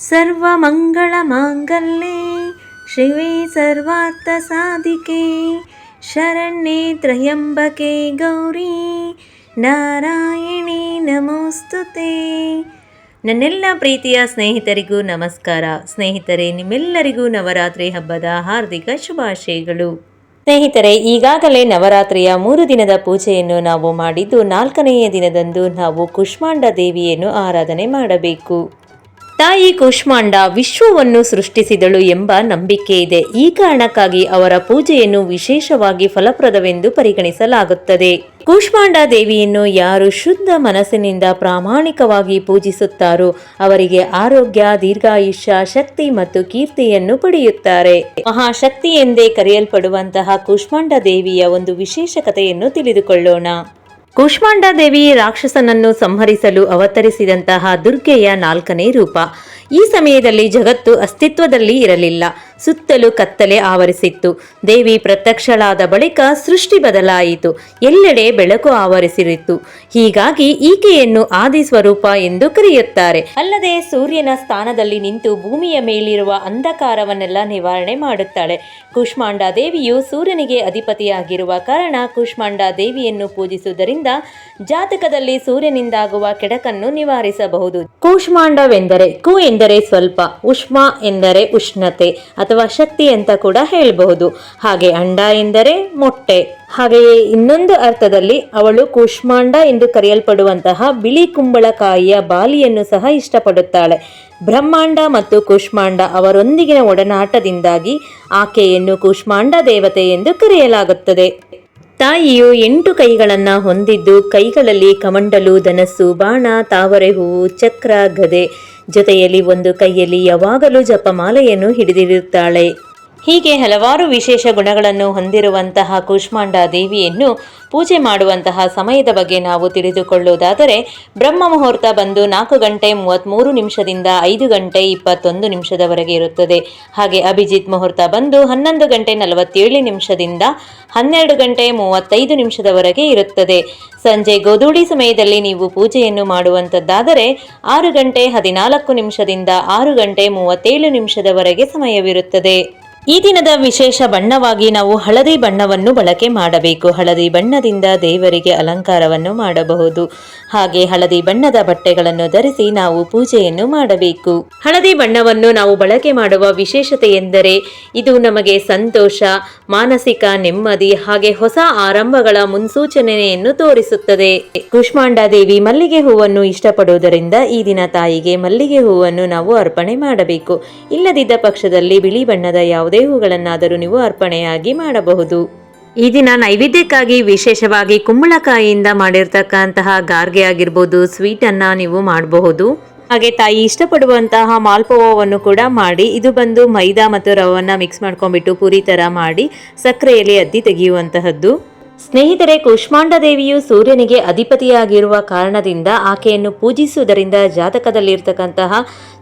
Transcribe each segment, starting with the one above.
सर्वमङ्गलमाङ्गल्ये शिवे सर्वार्थसाधिके शरण्ये त्र्यम्बके गौरी ನಾರಾಯಣಿ ನಮೋಸ್ತುತೆ ನನ್ನೆಲ್ಲ ಪ್ರೀತಿಯ ಸ್ನೇಹಿತರಿಗೂ ನಮಸ್ಕಾರ ಸ್ನೇಹಿತರೆ ನಿಮ್ಮೆಲ್ಲರಿಗೂ ನವರಾತ್ರಿ ಹಬ್ಬದ ಹಾರ್ದಿಕ ಶುಭಾಶಯಗಳು ಸ್ನೇಹಿತರೆ ಈಗಾಗಲೇ ನವರಾತ್ರಿಯ ಮೂರು ದಿನದ ಪೂಜೆಯನ್ನು ನಾವು ಮಾಡಿದ್ದು ನಾಲ್ಕನೆಯ ದಿನದಂದು ನಾವು ಕುಷ್ಮಾಂಡ ದೇವಿಯನ್ನು ಆರಾಧನೆ ಮಾಡಬೇಕು ತಾಯಿ ಕೂಷ್ಮಾಂಡ ವಿಶ್ವವನ್ನು ಸೃಷ್ಟಿಸಿದಳು ಎಂಬ ನಂಬಿಕೆ ಇದೆ. ಈ ಕಾರಣಕ್ಕಾಗಿ ಅವರ ಪೂಜೆಯನ್ನು ವಿಶೇಷವಾಗಿ ಫಲಪ್ರದವೆಂದು ಪರಿಗಣಿಸಲಾಗುತ್ತದೆ. ಕೂಷ್ಮಾಂಡ ದೇವಿಯನ್ನು ಯಾರು ಶುದ್ಧ ಮನಸ್ಸಿನಿಂದ ಪ್ರಾಮಾಣಿಕವಾಗಿ ಪೂಜಿಸುತ್ತಾರೋ ಅವರಿಗೆ ಆರೋಗ್ಯ, ದೀರ್ಘಾಯುಷ್ಯ, ಶಕ್ತಿ ಮತ್ತು ಕೀರ್ತಿಯನ್ನು ಪಡೆಯುತ್ತಾರೆ. ಮಹಾಶಕ್ತಿ ಎಂದೇ ಕರೆಯಲ್ಪಡುವಂತಹ ಕೂಷ್ಮಾಂಡ ದೇವಿಯ ಒಂದು ವಿಶೇಷ ಕಥೆಯನ್ನು ತಿಳಿದುಕೊಳ್ಳೋಣ. ಕೂಷ್ಮಾಂಡ ದೇವಿ ರಾಕ್ಷಸನನ್ನು ಸಂಹರಿಸಲು ಅವತರಿಸಿದಂತಹ ದುರ್ಗೆಯ ನಾಲ್ಕನೇ ರೂಪ. ಈ ಸಮಯದಲ್ಲಿ ಜಗತ್ತು ಅಸ್ತಿತ್ವದಲ್ಲಿ ಇರಲಿಲ್ಲ. ಸುತ್ತಲೂ ಕತ್ತಲೆ ಆವರಿಸಿತ್ತು. ದೇವಿ ಪ್ರತ್ಯಕ್ಷಳಾದ ಬಳಿಕ ಸೃಷ್ಟಿ ಬದಲಾಯಿತು. ಎಲ್ಲೆಡೆ ಬೆಳಕು ಆವರಿಸಿರಿತ್ತು ಹೀಗಾಗಿ ಈಕೆಯನ್ನು ಆದಿ ಸ್ವರೂಪ ಎಂದು ಕರೆಯುತ್ತಾರೆ. ಅಲ್ಲದೆ ಸೂರ್ಯನ ಸ್ಥಾನದಲ್ಲಿ ನಿಂತು ಭೂಮಿಯ ಮೇಲಿರುವ ಅಂಧಕಾರವನ್ನೆಲ್ಲ ನಿವಾರಣೆ ಮಾಡುತ್ತಾಳೆ. ಕುಷ್ಮಾಂಡ ದೇವಿಯು ಸೂರ್ಯನಿಗೆ ಅಧಿಪತಿಯಾಗಿರುವ ಕಾರಣ ಕುಷ್ಮಾಂಡ ದೇವಿಯನ್ನು ಪೂಜಿಸುವುದರಿಂದ ಜಾತಕದಲ್ಲಿ ಸೂರ್ಯನಿಂದಾಗುವ ಕೆಡಕನ್ನು ನಿವಾರಿಸಬಹುದು. ಕೂಷ್ಮಾಂಡವೆಂದರೆ ಕು ಎಂದರೆ ಸ್ವಲ್ಪ, ಉಷ್ಮ ಎಂದರೆ ಉಷ್ಣತೆ ಅಥವಾ ಶಕ್ತಿ ಅಂತ ಕೂಡ ಹೇಳಬಹುದು. ಹಾಗೆ ಅಂಡ ಎಂದರೆ ಮೊಟ್ಟೆ. ಹಾಗೆಯೇ ಇನ್ನೊಂದು ಅರ್ಥದಲ್ಲಿ ಅವಳು ಕೂಷ್ಮಾಂಡ ಎಂದು ಕರೆಯಲ್ಪಡುವಂತಹ ಬಿಳಿ ಕುಂಬಳಕಾಯಿಯ ಬಾಲಿಯನ್ನು ಸಹ ಇಷ್ಟಪಡುತ್ತಾಳೆ. ಬ್ರಹ್ಮಾಂಡ ಮತ್ತು ಕೂಷ್ಮಾಂಡ ಅವರೊಂದಿಗಿನ ಒಡನಾಟದಿಂದಾಗಿ ಆಕೆಯನ್ನು ಕೂಷ್ಮಾಂಡ ದೇವತೆ ಎಂದು ಕರೆಯಲಾಗುತ್ತದೆ. ತಾಯಿಯು ಎಂಟು ಕೈಗಳನ್ನು ಹೊಂದಿದ್ದು ಕೈಗಳಲ್ಲಿ ಕಮಂಡಲು, ಧನಸ್ಸು, ಬಾಣ, ತಾವರೆ ಹೂವು, ಚಕ್ರ, ಗದೆ ಜೊತೆಯಲ್ಲಿ ಒಂದು ಕೈಯಲ್ಲಿ ಯಾವಾಗಲೂ ಜಪಮಾಲೆಯನ್ನು ಹಿಡಿದಿರುತ್ತಾಳೆ ಹೀಗೆ ಹಲವಾರು ವಿಶೇಷ ಗುಣಗಳನ್ನು ಹೊಂದಿರುವಂತಹ ಕೂಷ್ಮಾಂಡ ದೇವಿಯನ್ನು ಪೂಜೆ ಮಾಡುವಂತಹ ಸಮಯದ ಬಗ್ಗೆ ನಾವು ತಿಳಿದುಕೊಳ್ಳುವುದಾದರೆ, ಬ್ರಹ್ಮ ಮುಹೂರ್ತ ಬಂದು ನಾಲ್ಕು ಗಂಟೆ ಮೂವತ್ತ್ಮೂರು ನಿಮಿಷದಿಂದ ಐದು ಗಂಟೆ ಇಪ್ಪತ್ತೊಂದು ನಿಮಿಷದವರೆಗೆ ಇರುತ್ತದೆ. ಹಾಗೆ ಅಭಿಜಿತ್ ಮುಹೂರ್ತ ಬಂದು ಹನ್ನೊಂದು ಗಂಟೆ ನಲವತ್ತೇಳು ನಿಮಿಷದಿಂದ ಹನ್ನೆರಡು ಗಂಟೆ ಮೂವತ್ತೈದು ನಿಮಿಷದವರೆಗೆ ಇರುತ್ತದೆ. ಸಂಜೆ ಗೋಧೂಳಿ ಸಮಯದಲ್ಲಿ ನೀವು ಪೂಜೆಯನ್ನು ಮಾಡುವಂಥದ್ದಾದರೆ, ಆರು ಗಂಟೆ ಹದಿನಾಲ್ಕು ನಿಮಿಷದಿಂದ ಆರು ಗಂಟೆ ಮೂವತ್ತೇಳು ನಿಮಿಷದವರೆಗೆ ಸಮಯವಿರುತ್ತದೆ. ಈ ದಿನದ ವಿಶೇಷ ಬಣ್ಣವಾಗಿ ನಾವು ಹಳದಿ ಬಣ್ಣವನ್ನು ಬಳಕೆ ಮಾಡಬೇಕು. ಹಳದಿ ಬಣ್ಣದಿಂದ ದೇವರಿಗೆ ಅಲಂಕಾರವನ್ನು ಮಾಡಬಹುದು. ಹಾಗೆ ಹಳದಿ ಬಣ್ಣದ ಬಟ್ಟೆಗಳನ್ನು ಧರಿಸಿ ನಾವು ಪೂಜೆಯನ್ನು ಮಾಡಬೇಕು. ಹಳದಿ ಬಣ್ಣವನ್ನು ನಾವು ಬಳಕೆ ಮಾಡುವ ವಿಶೇಷತೆ ಎಂದರೆ ಇದು ನಮಗೆ ಸಂತೋಷ, ಮಾನಸಿಕ ನೆಮ್ಮದಿ, ಹಾಗೆ ಹೊಸ ಆರಂಭಗಳ ಮುನ್ಸೂಚನೆಯನ್ನು ತೋರಿಸುತ್ತದೆ. ಕುಷ್ಮಾಂಡ ದೇವಿ ಮಲ್ಲಿಗೆ ಹೂವನ್ನು ಇಷ್ಟಪಡುವುದರಿಂದ ಈ ದಿನ ತಾಯಿಗೆ ಮಲ್ಲಿಗೆ ಹೂವನ್ನು ನಾವು ಅರ್ಪಣೆ ಮಾಡಬೇಕು. ಇಲ್ಲದಿದ್ದ ಪಕ್ಷದಲ್ಲಿ ಬಿಳಿ ಬಣ್ಣದ ಯಾವುದೇ ಹೂಗಳನ್ನಾದರೂ ನೀವು ಅರ್ಪಣೆಯಾಗಿ ಮಾಡಬಹುದು. ಈ ದಿನ ನೈವೇದ್ಯಕ್ಕಾಗಿ ವಿಶೇಷವಾಗಿ ಕುಂಬಳಕಾಯಿಯಿಂದ ಮಾಡಿರ್ತಕ್ಕಂತಹ ಗಾರ್ಗೆ ಆಗಿರ್ಬೋದು ಸ್ವೀಟನ್ನು ನೀವು ಮಾಡಬಹುದು. ಹಾಗೆ ತಾಯಿ ಇಷ್ಟಪಡುವಂತಹ ಮಾಲ್ಪೋವನ್ನು ಕೂಡ ಮಾಡಿ ಇದು ಬಂದು ಮೈದಾ ಮತ್ತು ರವನ್ನ ಮಿಕ್ಸ್ ಮಾಡ್ಕೊಂಡ್ಬಿಟ್ಟು ಪೂರಿ ಥರ ಮಾಡಿ ಸಕ್ಕರೆಯಲ್ಲಿ ಅದ್ದಿ ತೆಗೆಯುವಂತಹದ್ದು. ಸ್ನೇಹಿತರೆ ಕುಷ್ಮಾಂಡ ದೇವಿಯು ಸೂರ್ಯನಿಗೆ ಅಧಿಪತಿಯಾಗಿರುವ ಕಾರಣದಿಂದ ಆಕೆಯನ್ನು ಪೂಜಿಸುವುದರಿಂದ ಜಾತಕದಲ್ಲಿರ್ತಕ್ಕಂತಹ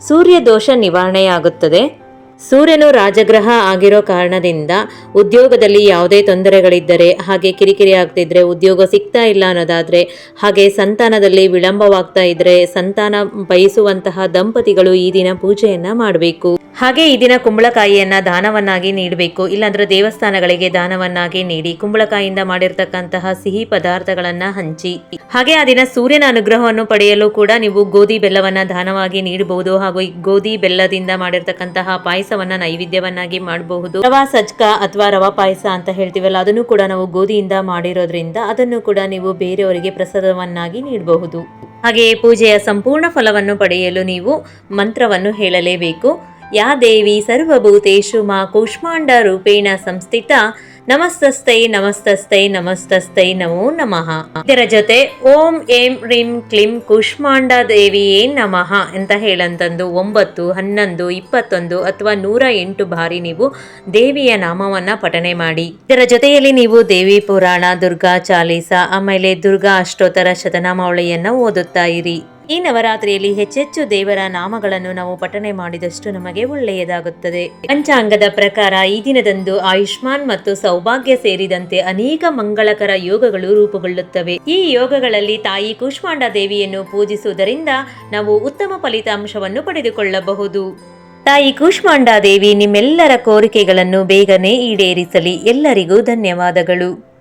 ಸೂರ್ಯ ದೋಷ ನಿವಾರಣೆಯಾಗುತ್ತದೆ. ಸೂರ್ಯನು ರಾಜಗ್ರಹ ಆಗಿರೋ ಕಾರಣದಿಂದ ಉದ್ಯೋಗದಲ್ಲಿ ಯಾವುದೇ ತೊಂದರೆಗಳಿದ್ದರೆ, ಹಾಗೆ ಕಿರಿಕಿರಿ ಆಗ್ತಿದ್ರೆ ಉದ್ಯೋಗ ಸಿಗ್ತಾ ಇಲ್ಲ ಅನ್ನೋದಾದ್ರೆ, ಹಾಗೆ ಸಂತಾನದಲ್ಲಿ ವಿಳಂಬವಾಗ್ತಾ ಇದ್ರೆ ಸಂತಾನ ಬಯಸುವಂತಹ ದಂಪತಿಗಳು ಈ ದಿನ ಪೂಜೆಯನ್ನ ಮಾಡಬೇಕು. ಹಾಗೆ ಈ ದಿನ ಕುಂಬಳಕಾಯಿಯನ್ನ ದಾನವನ್ನಾಗಿ ನೀಡಬೇಕು. ಇಲ್ಲಾಂದ್ರೆ ದೇವಸ್ಥಾನಗಳಿಗೆ ದಾನವನ್ನಾಗಿ ನೀಡಿ ಕುಂಬಳಕಾಯಿಯಿಂದ ಮಾಡಿರ್ತಕ್ಕಂತಹ ಸಿಹಿ ಪದಾರ್ಥಗಳನ್ನ ಹಂಚಿ. ಹಾಗೆ ಆ ದಿನ ಸೂರ್ಯನ ಅನುಗ್ರಹವನ್ನು ಪಡೆಯಲು ಕೂಡ ನೀವು ಗೋಧಿ ಬೆಲ್ಲವನ್ನ ದಾನವಾಗಿ ನೀಡಬಹುದು ಹಾಗೂ ಗೋಧಿ ಬೆಲ್ಲದಿಂದ ಮಾಡಿರ್ತಕ್ಕಂತಹ ಪಾಯಸವನ್ನ ನೈವೇದ್ಯವನ್ನಾಗಿ ಮಾಡಬಹುದು. ರವಾ ಸಜ್ಕ ಅಥವಾ ರವಾ ಪಾಯಸ ಅಂತ ಹೇಳ್ತೀವಲ್ಲ, ಅದನ್ನು ಕೂಡ ನಾವು ಗೋಧಿಯಿಂದ ಮಾಡಿರೋದ್ರಿಂದ ಅದನ್ನು ಕೂಡ ನೀವು ಬೇರೆಯವರಿಗೆ ಪ್ರಸಾದವನ್ನಾಗಿ ನೀಡಬಹುದು. ಹಾಗೆಯೇ ಪೂಜೆಯ ಸಂಪೂರ್ಣ ಫಲವನ್ನು ಪಡೆಯಲು ನೀವು ಮಂತ್ರವನ್ನು ಹೇಳಲೇಬೇಕು. ಯಾ ದೇವಿ ಸರ್ವಭೂತೇಶು ಮಾ ಕೂಷ್ಮಾಂಡ ರೂಪೇಣ ಸಂಸ್ಥಿತ ನಮಸ್ತಸ್ತೈ ನಮಸ್ತಸ್ತೈ ನಮಸ್ತಸ್ತೈ ನಮೋ ನಮಃ. ಇದರ ಜೊತೆ ಓಂ, ಏಂ, ರೀಂ, ಕ್ಲಿಂ, ಕುಷ್ಮಾಂಡ ದೇವಿಯೇ ನಮಃ ಅಂತ ಹೇಳಂತಂದು ಒಂಬತ್ತು, ಹನ್ನೊಂದು, ಇಪ್ಪತ್ತೊಂದು ಅಥವಾ ನೂರ ಎಂಟು ಬಾರಿ ನೀವು ದೇವಿಯ ನಾಮವನ್ನ ಪಠನೆ ಮಾಡಿ. ಇದರ ಜೊತೆಯಲ್ಲಿ ನೀವು ದೇವಿ ಪುರಾಣ, ದುರ್ಗಾ ಚಾಲೀಸ, ಆಮೇಲೆ ದುರ್ಗಾ ಅಷ್ಟೋತ್ತರ ಶತನಾಮಾವಳಿಯನ್ನ ಓದುತ್ತಾ ಇರಿ. ಈ ನವರಾತ್ರಿಯಲ್ಲಿ ಹೆಚ್ಚೆಚ್ಚು ದೇವರ ನಾಮಗಳನ್ನು ನಾವು ಪಠನೆ ಮಾಡಿದಷ್ಟು ನಮಗೆ ಒಳ್ಳೆಯದಾಗುತ್ತದೆ. ಪಂಚಾಂಗದ ಪ್ರಕಾರ ಈ ದಿನದಂದು ಆಯುಷ್ಮಾನ್ ಮತ್ತು ಸೌಭಾಗ್ಯ ಸೇರಿದಂತೆ ಅನೇಕ ಮಂಗಳಕರ ಯೋಗಗಳು ರೂಪುಗೊಳ್ಳುತ್ತವೆ. ಈ ಯೋಗಗಳಲ್ಲಿ ತಾಯಿ ಕೂಷ್ಮಾಂಡ ದೇವಿಯನ್ನು ಪೂಜಿಸುವುದರಿಂದ ನಾವು ಉತ್ತಮ ಫಲಿತಾಂಶವನ್ನು ಪಡೆದುಕೊಳ್ಳಬಹುದು. ತಾಯಿ ಕೂಷ್ಮಾಂಡ ದೇವಿ ನಿಮ್ಮೆಲ್ಲರ ಕೋರಿಕೆಗಳನ್ನು ಬೇಗನೆ ಈಡೇರಿಸಲಿ. ಎಲ್ಲರಿಗೂ ಧನ್ಯವಾದಗಳು.